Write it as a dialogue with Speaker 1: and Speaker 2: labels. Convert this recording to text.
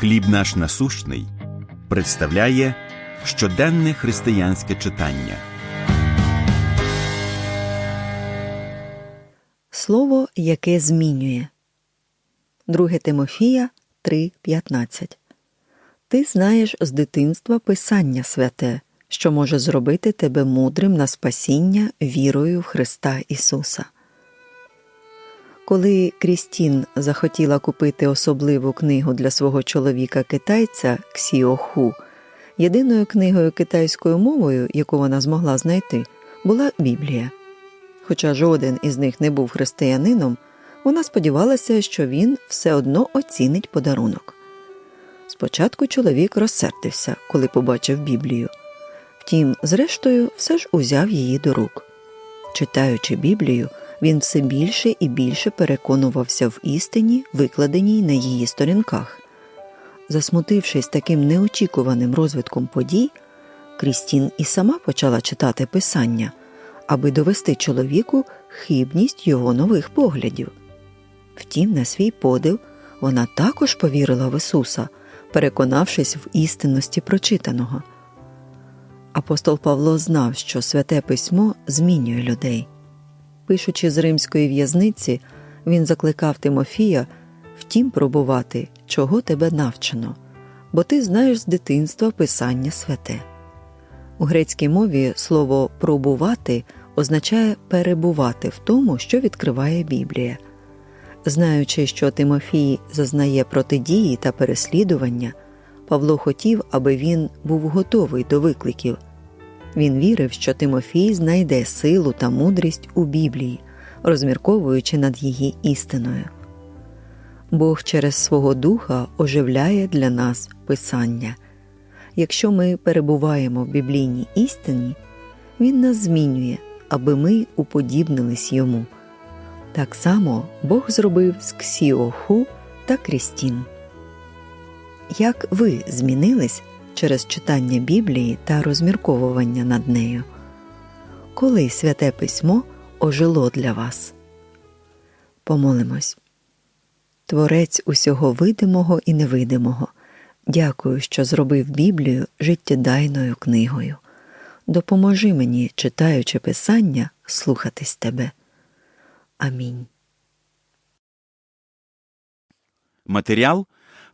Speaker 1: Хліб наш насущний представляє щоденне християнське читання.
Speaker 2: Слово, яке змінює. 2 Тимофія 3.15 Ти знаєш з дитинства Писання святе, що може зробити тебе мудрим на спасіння вірою в Христа Ісуса. Коли Крістін захотіла купити особливу книгу для свого чоловіка китайця Ксіоху, єдиною книгою китайською мовою, яку вона змогла знайти, була Біблія. Хоча жоден із них не був християнином, вона сподівалася, що він все одно оцінить подарунок. Спочатку чоловік розсердився, коли побачив Біблію. Втім, зрештою, все ж узяв її до рук. Читаючи Біблію, він все більше і більше переконувався в істині, викладеній на її сторінках. Засмутившись таким неочікуваним розвитком подій, Крістін і сама почала читати писання, аби довести чоловіку хибність його нових поглядів. Втім, на свій подив, вона також повірила в Ісуса, переконавшись в істинності прочитаного. Апостол Павло знав, що святе письмо змінює людей. Пишучи з римської в'язниці, він закликав Тимофія втім пробувати, чого тебе навчено, бо ти знаєш з дитинства Писання святе. У грецькій мові слово пробувати означає перебувати в тому, що відкриває Біблія. Знаючи, що Тимофій зазнає протидії та переслідування, Павло хотів, аби він був готовий до викликів. Він вірив, що Тимофій знайде силу та мудрість у Біблії, розмірковуючи над її істиною. Бог через свого Духа оживляє для нас Писання. Якщо ми перебуваємо в біблійній істині, Він нас змінює, аби ми уподібнились йому. Так само Бог зробив з Ксіоху та Крістін. Як ви змінились через читання Біблії та розмірковування над нею? Коли святе письмо ожило для вас? Помолимось. Творець усього видимого і невидимого. Дякую, що зробив Біблію життєдайною книгою. Допоможи мені, читаючи Писання, слухатись тебе. Амінь.
Speaker 1: Матеріал